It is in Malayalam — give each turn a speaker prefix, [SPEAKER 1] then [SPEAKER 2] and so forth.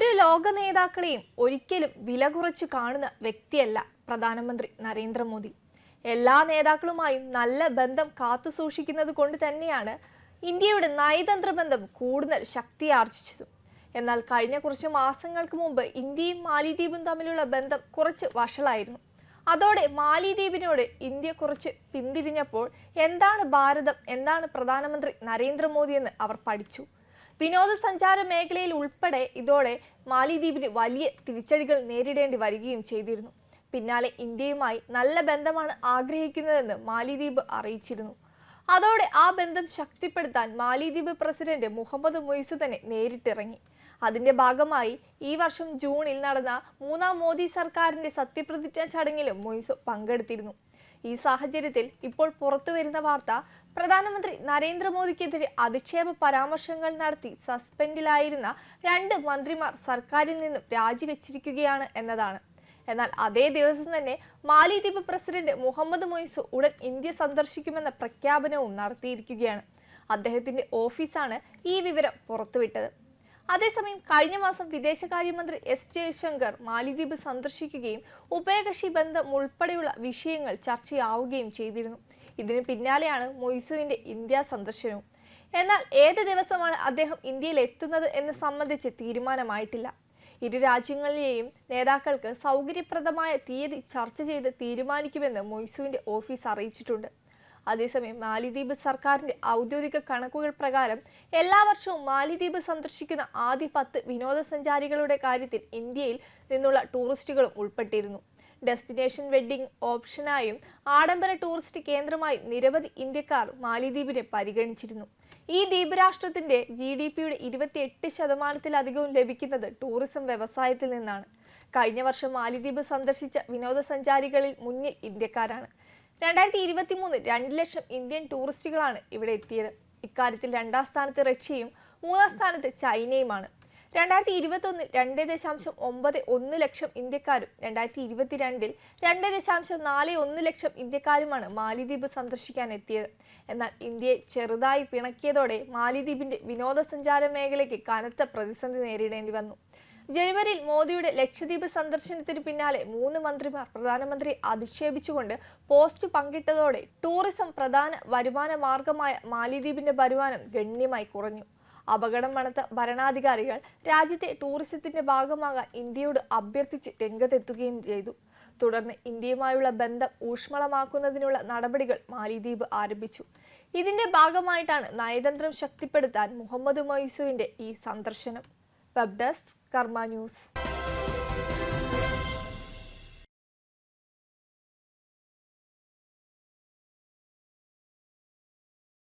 [SPEAKER 1] ഒരു ലോക നേതാക്കളെയും ഒരിക്കലും വില കുറച്ച് കാണുന്ന വ്യക്തിയല്ല പ്രധാനമന്ത്രി നരേന്ദ്രമോദി. എല്ലാ നേതാക്കളുമായും നല്ല ബന്ധം കാത്തുസൂക്ഷിക്കുന്നത് കൊണ്ട് തന്നെയാണ് ഇന്ത്യയുടെ നയതന്ത്ര ബന്ധം കൂടുതൽ ശക്തിയാർജിച്ചത്. എന്നാൽ കഴിഞ്ഞ കുറച്ച് മാസങ്ങൾക്ക് മുമ്പ് ഇന്ത്യയും മാലിദ്വീപും തമ്മിലുള്ള ബന്ധം കുറച്ച് വഷളായിരുന്നു. അതോടെ മാലിദ്വീപിനോട് ഇന്ത്യ കുറച്ച് പിന്തിരിഞ്ഞപ്പോൾ എന്താണ് ഭാരതം എന്താണ് പ്രധാനമന്ത്രി നരേന്ദ്രമോദി എന്ന് അവർ പഠിച്ചു. വിനോദസഞ്ചാര മേഖലയിൽ ഉൾപ്പെടെ ഇതോടെ മാലിദ്വീപിന് വലിയ തിരിച്ചടികൾ നേരിടേണ്ടി വരികയും ചെയ്തിരുന്നു. പിന്നാലെ ഇന്ത്യയുമായി നല്ല ബന്ധമാണ് ആഗ്രഹിക്കുന്നതെന്ന് മാലിദ്വീപ് അറിയിച്ചിരുന്നു. അതോടെ ആ ബന്ധം ശക്തിപ്പെടുത്താൻ മാലിദ്വീപ് പ്രസിഡന്റ് മുഹമ്മദ് മൊയ്സു തന്നെ നേരിട്ടിറങ്ങി. അതിന്റെ ഭാഗമായി ഈ വർഷം ജൂണിൽ നടന്ന മൂന്നാം മോദി സർക്കാരിന്റെ സത്യപ്രതിജ്ഞാ ചടങ്ങിലും മൊയ്സു പങ്കെടുത്തിരുന്നു. ഈ സാഹചര്യത്തിൽ ഇപ്പോൾ പുറത്തുവരുന്ന വാർത്ത പ്രധാനമന്ത്രി നരേന്ദ്രമോദിക്കെതിരെ അധിക്ഷേപ പരാമർശങ്ങൾ നടത്തി സസ്പെൻഡിലായിരുന്ന രണ്ട് മന്ത്രിമാർ സർക്കാരിൽ നിന്നും രാജിവെച്ചിരിക്കുകയാണ് എന്നതാണ്. എന്നാൽ അതേ ദിവസം തന്നെ മാലിദ്വീപ് പ്രസിഡന്റ് മുഹമ്മദ് മൊയ്സ് ഉടൻ ഇന്ത്യ സന്ദർശിക്കുമെന്ന പ്രഖ്യാപനവും നടത്തിയിരിക്കുകയാണ്. അദ്ദേഹത്തിന്റെ ഓഫീസാണ് ഈ വിവരം പുറത്തുവിട്ടത്. അതേസമയം കഴിഞ്ഞ മാസം വിദേശകാര്യമന്ത്രി എസ് ജയശങ്കർ മാലിദ്വീപ് സന്ദർശിക്കുകയും ഉഭയകക്ഷി ബന്ധം ഉൾപ്പെടെയുള്ള വിഷയങ്ങൾ ചർച്ചയാവുകയും ചെയ്തിരുന്നു. ഇതിന് പിന്നാലെയാണ് മൊയ്സുവിന്റെ ഇന്ത്യ സന്ദർശനവും. എന്നാൽ ഏത് ദിവസമാണ് അദ്ദേഹം ഇന്ത്യയിൽ എത്തുന്നത് എന്ന് സംബന്ധിച്ച് തീരുമാനമായിട്ടില്ല. ഇരു രാജ്യങ്ങളിലെയും നേതാക്കൾക്ക് സൗകര്യപ്രദമായ തീയതി ചർച്ച ചെയ്ത് തീരുമാനിക്കുമെന്ന് മൊയ്സുവിന്റെ ഓഫീസ് അറിയിച്ചിട്ടുണ്ട്. അതേസമയം മാലിദ്വീപ് സർക്കാരിന്റെ ഔദ്യോഗിക കണക്കുകൾ പ്രകാരം എല്ലാ വർഷവും മാലിദ്വീപ് സന്ദർശിക്കുന്ന ആദ്യ പത്ത് വിനോദസഞ്ചാരികളുടെ കാര്യത്തിൽ ഇന്ത്യയിൽ നിന്നുള്ള ടൂറിസ്റ്റുകളും ഉൾപ്പെട്ടിരുന്നു. ഡെസ്റ്റിനേഷൻ വെഡ്ഡിംഗ് ഓപ്ഷനായും ആഡംബര ടൂറിസ്റ്റ് കേന്ദ്രമായും നിരവധി ഇന്ത്യക്കാർ മാലിദ്വീപിനെ പരിഗണിച്ചിരുന്നു. ഈ ദ്വീപ് രാഷ്ട്രത്തിന്റെ ജി ഡി പിയുടെ ഇരുപത്തിയെട്ട് ശതമാനത്തിലധികവും ലഭിക്കുന്നത് ടൂറിസം വ്യവസായത്തിൽ നിന്നാണ്. കഴിഞ്ഞ വർഷം മാലിദ്വീപ് സന്ദർശിച്ച വിനോദസഞ്ചാരികളിൽ മുന്നിൽ ഇന്ത്യക്കാരാണ്. രണ്ടായിരത്തി ഇരുപത്തി മൂന്ന് രണ്ട് ലക്ഷം ഇന്ത്യൻ ടൂറിസ്റ്റുകളാണ് ഇവിടെ എത്തിയത്. ഇക്കാര്യത്തിൽ രണ്ടാം സ്ഥാനത്ത് റഷ്യയും മൂന്നാം സ്ഥാനത്ത് ചൈനയുമാണ്. രണ്ടായിരത്തി ഇരുപത്തൊന്നിൽ രണ്ട് ദശാംശം ഒമ്പത് ഒന്ന് ലക്ഷം ഇന്ത്യക്കാരും രണ്ടായിരത്തി ഇരുപത്തിരണ്ടിൽ രണ്ട് ദശാംശം നാല് ഒന്ന് ലക്ഷം ഇന്ത്യക്കാരുമാണ് മാലിദ്വീപ് സന്ദർശിക്കാൻ എത്തിയത് എന്നാൽ ഇന്ത്യയെ ചെറുതായി പിണക്കിയതോടെ മാലിദ്വീപിന്റെ വിനോദസഞ്ചാര മേഖലയ്ക്ക് കനത്ത പ്രതിസന്ധി നേരിടേണ്ടി വന്നു. ജനുവരിയിൽ മോദിയുടെ ലക്ഷദ്വീപ് സന്ദർശനത്തിന് പിന്നാലെ മൂന്ന് മന്ത്രിമാർ പ്രധാനമന്ത്രി അധിക്ഷേപിച്ചുകൊണ്ട് പോസ്റ്റ് പങ്കിട്ടതോടെ ടൂറിസം പ്രധാന വരുമാന മാർഗമായ മാലിദ്വീപിന്റെ വരുമാനം ഗണ്യമായി കുറഞ്ഞു. അപകടം മണത്ത ഭരണാധികാരികൾ രാജ്യത്തെ ടൂറിസത്തിന്റെ ഭാഗമാകാൻ ഇന്ത്യയോട് അഭ്യർത്ഥിച്ച് രംഗത്തെത്തുകയും ചെയ്തു. തുടർന്ന് ഇന്ത്യയുമായുള്ള ബന്ധം ഊഷ്മളമാക്കുന്നതിനുള്ള നടപടികൾ മാലിദ്വീപ് ആരംഭിച്ചു. ഇതിന്റെ ഭാഗമായിട്ടാണ് നയതന്ത്രം ശക്തിപ്പെടുത്താൻ മുഹമ്മദ് മൊയ്സുവിന്റെ ഈ സന്ദർശനം. Web desk Karma news.